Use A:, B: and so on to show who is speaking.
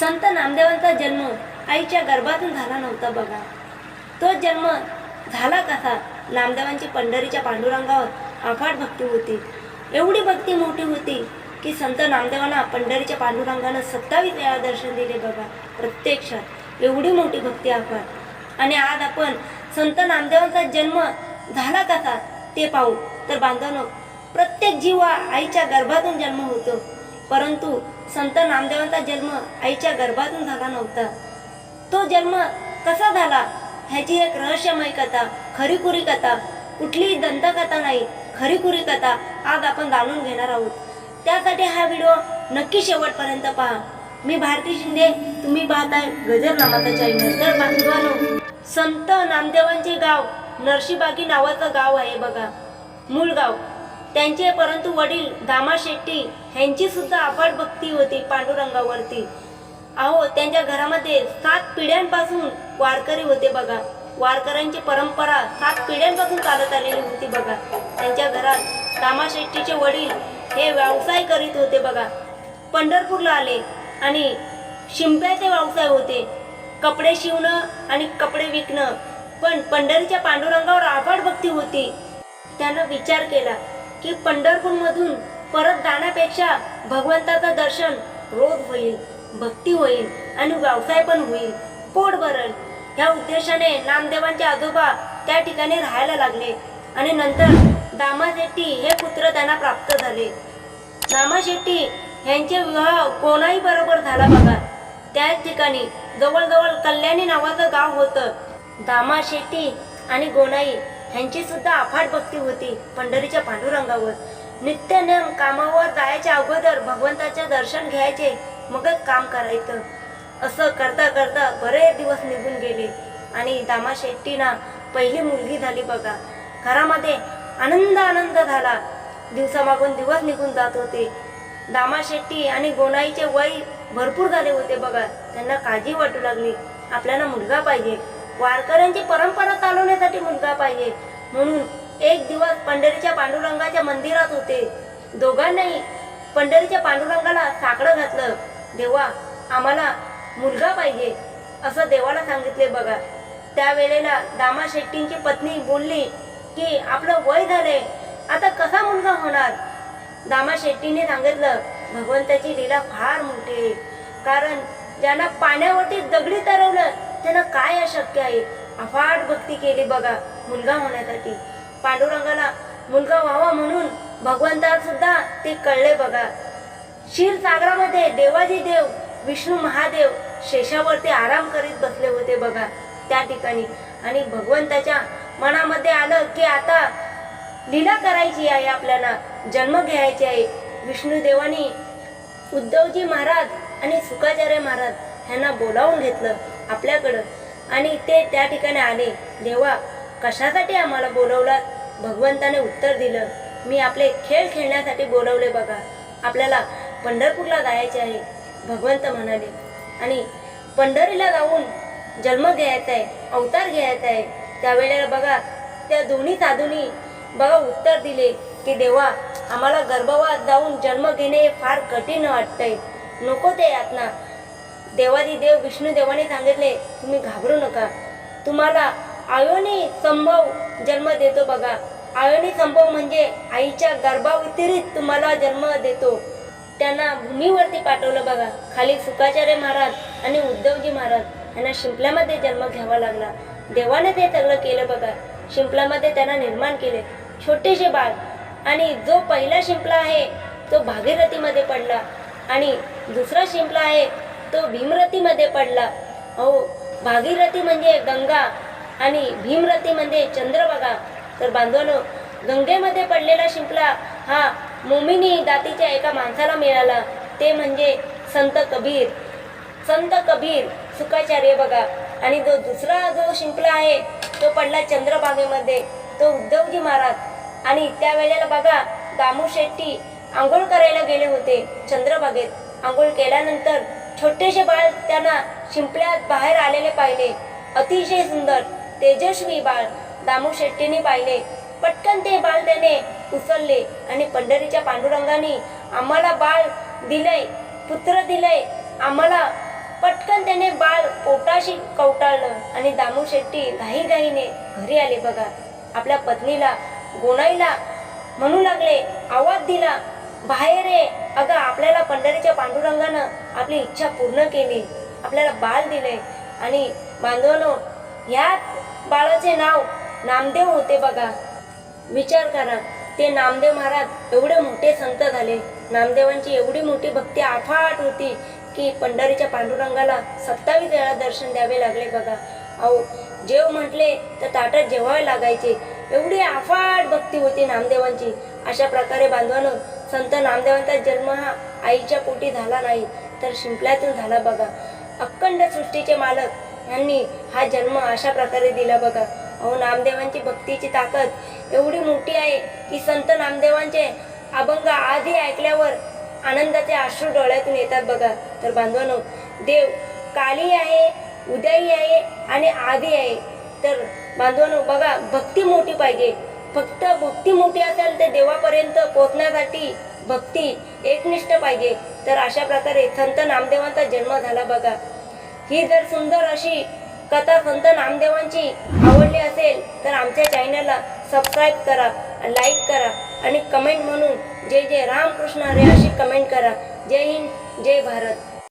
A: संत नामदेवांचा जन्म आईच्या गर्भातून झाला नव्हता बघा. तो जन्म झाला कसा? नामदेवांची पंढरीच्या पांडुरंगावर अफाट भक्ती होती. एवढी भक्ती मोठी होती की संत नामदेवांना पंढरीच्या पांडुरंगानं सत्तावीस वेळा दर्शन दिले बघा. प्रत्यक्षात एवढी मोठी भक्ती अफाट आणि आज आपण संत नामदेवांचा जन्म झाला कसा ते पाहू. तर बांधवनो प्रत्येक जीव आईच्या गर्भातून जन्म होतो. परंतु संत नामदेवांचा जन्म आईच्या गर्भातून झाला नव्हता. तो जन्म कसा झाला ह्याची एक रहस्यमय कथा खरीखुरी कथा कुठलीही दंतकथा नाही खरीखुरी कथा आज आपण जाणून घेणार आहोत. त्यासाठी हा व्हिडिओ नक्की शेवटपर्यंत पहा. मी भारती शिंदे तुम्ही पाहताय गजर नामाचा चॅनल तर बांधवानो संत नामदेवांचे गाव नरशीबागी नावाचं गाव आहे बघा. मूळ गाव. त्यांचे परंतु वडील दामा शेट्टी ह्यांची सुद्धा अफाट भक्ती होती पांडुरंगावरती. अहो त्यांच्या घरामध्ये सात पिढ्यांपासून वारकरी होते बघा. वारकऱ्यांची परंपरा सात पिढ्यांपासून चालत आलेली होती बघा. त्यांच्या घरात दामा शेट्टीचे वडील हे व्यवसाय करीत होते बघा. पंढरपूरला आले आणि शिंप्याचे व्यवसाय होते. कपडे शिवणं आणि कपडे विकणं. पण पंढरीच्या पांडुरंगावर आभाड भक्ती होती. त्यानं विचार केला की पंढरपूरमधून परत जाण्यापेक्षा भगवंताचं दर्शन रोज होईल भक्ती होईल आणि व्यवसाय पण होईल. पोट भरल. ह्या उद्देशाने नामदेवांचे आजोबा त्या ठिकाणी राहायला लागले आणि नंतर दामा शेट्टी हे पुत्र त्यांना प्राप्त झाले. दामा शेट्टी यांचे विवाह कोणाही बरोबर झाला बघा. त्याच ठिकाणी जवळजवळ कल्याणी नावाचं गाव होतं. दामा शेट्टी आणि गोनाई ह्यांची सुद्धा अफाट भक्ती होती पंढरीच्या पांडुरंगावर. नित्यनेम कामावर जायच्या अगोदर भगवंताचे दर्शन घ्यायचे मगच काम करायचं. असं करता करता बरेच दिवस निघून गेले. आणि दामा शेट्टीना पहिली मुलगी झाली बघा. घरामध्ये आनंद आनंद झाला. दिवसामागून दिवस निघून जात होते. दामा शेट्टी आणि गोनाईचे वय भरपूर झाले होते बघा. त्यांना काळजी वाटू लागली. आपल्याला मुलगा पाहिजे. वारकऱ्यांची परंपरा चालवण्यासाठी मुलगा पाहिजे. म्हणून एक दिवस पंढरीच्या पांडुरंगाच्या मंदिरात होते. दोघांनाही पंढरीच्या पांडुरंगाला साकडं घातलं. देवा आम्हाला मुलगा पाहिजे असं देवाला सांगितले बघा. त्यावेळेला दामा शेट्टींची पत्नी बोलली की आपलं वय झाले आता कसा मुलगा होणार? दामा शेट्टीने सांगितलं भगवंताची लीला फार मोठी आहे. कारण ज्यांना पाण्यावरती दगडी तरवलं त्यांना काय अशक्य आहे? अफाट भक्ती केली बघा मुलगा होण्यासाठी. पांडुरंगाला मुलगा व्हावा म्हणून भगवंताला सुद्धा ते कळले बघा. क्षीरसागरामध्ये देवाजी देव विष्णू महादेव शेषावरती आराम करीत बसले होते बघा त्या ठिकाणी. आणि भगवंताच्या मनामध्ये आलं की आता लीला करायची आहे आपल्याला जन्म घ्यायची आहे. विष्णू देवानी उद्धवजी महाराज आणि सुखाचार्य महाराज ह्यांना बोलावून घेतलं आपल्याकडं. आणि ते त्या ठिकाणी आले. देवा कशासाठी आम्हाला बोलवलात भगवंताने उत्तर दिलं मी आपले खेळ खेळण्यासाठी बोलवले बघा. आपल्याला पंढरपूरला जायचे आहे. भगवंत म्हणाले. आणि पंढरीला जाऊन जन्म घ्यायचा आहे अवतार घ्यायचा आहे. त्यावेळेला बघा त्या दोन्ही साधूंनी बघा उत्तर दिले की देवा आम्हाला गर्भवास जाऊन जन्म घेणे हे फार कठीण वाटतंय. नको ते यातना. देवादी देव विष्णू देवाने सांगितले तुम्ही घाबरू नका. तुम्हाला आयोनी संभव जन्म देतो बघा. आयोनी संभव म्हणजे आईच्या गर्भाव्यतिरिक्त तुम्हाला जन्म देतो. त्यांना भूमीवरती पाठवलं बघा. खाली सुखाचार्य महाराज आणि उद्धवजी महाराज यांना शिंपल्यामध्ये जन्म घ्यावा लागला. देवाने ते सगळं केलं बघा. शिंपल्यामध्ये त्यांना निर्माण केले. छोटेसे बाळ. आणि जो पहिला शिंपला आहे तो भागीरथीमध्ये पडला. आणि दुसरा शिंपला आहे तो भीमरथीमध्ये पडला. अहो भागीरथी म्हणजे गंगा आणि भीमरथी म्हणजे चंद्रभागा तर बांधवानो गंगेमध्ये पडलेला शिंपला हा मोमिनी दातीच्या एका माणसाला मिळाला. ते म्हणजे संत कबीर. संत कबीर सुखाचार्य बघा. आणि जो दुसरा जो शिंपला आहे तो पडला चंद्रभागेमध्ये. तो उद्धवजी महाराज. आणि त्यावेळेला बघा दामू शेट्टी आंघोळ करायला गेले होते चंद्रभागेत. आंघोळ केल्यानंतर छोटेसे बाळ त्यांना शिंपल्यात बाहेर आलेले पाहिले. अतिशय सुंदर तेजस्वी बाळ दामू शेट्टीने पाहिले. पटकन ते बाळ त्याने उचलले आणि पंढरीच्या पांडुरंगाने आम्हाला बाळ दिलंय पुत्र दिलंय. आम्हाला पटकन त्याने बाळ पोटाशी कवटाळलं आणि दामू शेट्टी घाईघाईने घरी आले बघा. आपल्या पत्नीला गोणाईला म्हणू लागले आवाज दिला बाहेर ये. अगं आपल्याला पंढरीच्या पांडुरंगानं आपली इच्छा पूर्ण केली. आपल्याला बाल दिले. आणि बांधवानो ह्याच बाळाचे नाव नामदेव होते बघा. विचार करा ते नामदेव महाराज एवढे मोठे संत झाले. नामदेवांची एवढी मोठी भक्ती अफाट होती की पंढरीच्या पांडुरंगाला सत्तावीस वेळा दर्शन द्यावे लागले बघा. अहो जेव म्हटले तर ताटात जेवावे लागायचे. एवढी अफाट भक्ती होती नामदेवांची. अशा प्रकारे बांधवानं संत नामदेवांचा जन्म हा आईच्या पोटी झाला नाही तर शिंपल्यातून झाला बघा. अखंड सृष्टीचे मालक यांनी हा जन्म अशा प्रकारे दिला बघा. अहो नामदेवांची भक्तीची ताकद एवढी मोठी आहे की संत नामदेवांचे अभंग आधी ऐकल्यावर आनंदाचे अश्रू डोळ्यातून येतात बघा. तर बांधवानो देव काली आहे उद्याही आहे आणि आधी आहे. तर बांधवानो बघा भक्ती मोठी पाहिजे. फक्त भक्ती मोठी असेल तर देवापर्यंत पोहोचण्यासाठी भक्ती एकनिष्ठ पाहिजे. तर अशा प्रकारे संत नामदेवांचा जन्म झाला बघा. ही जर सुंदर अशी कथा संत नामदेवांची आवडली असेल तर आमच्या चॅनलला सबस्क्राईब करा लाईक करा आणि कमेंट म्हणून जय जय रामकृष्ण हरे अशी कमेंट करा. जय हिंद जय भारत.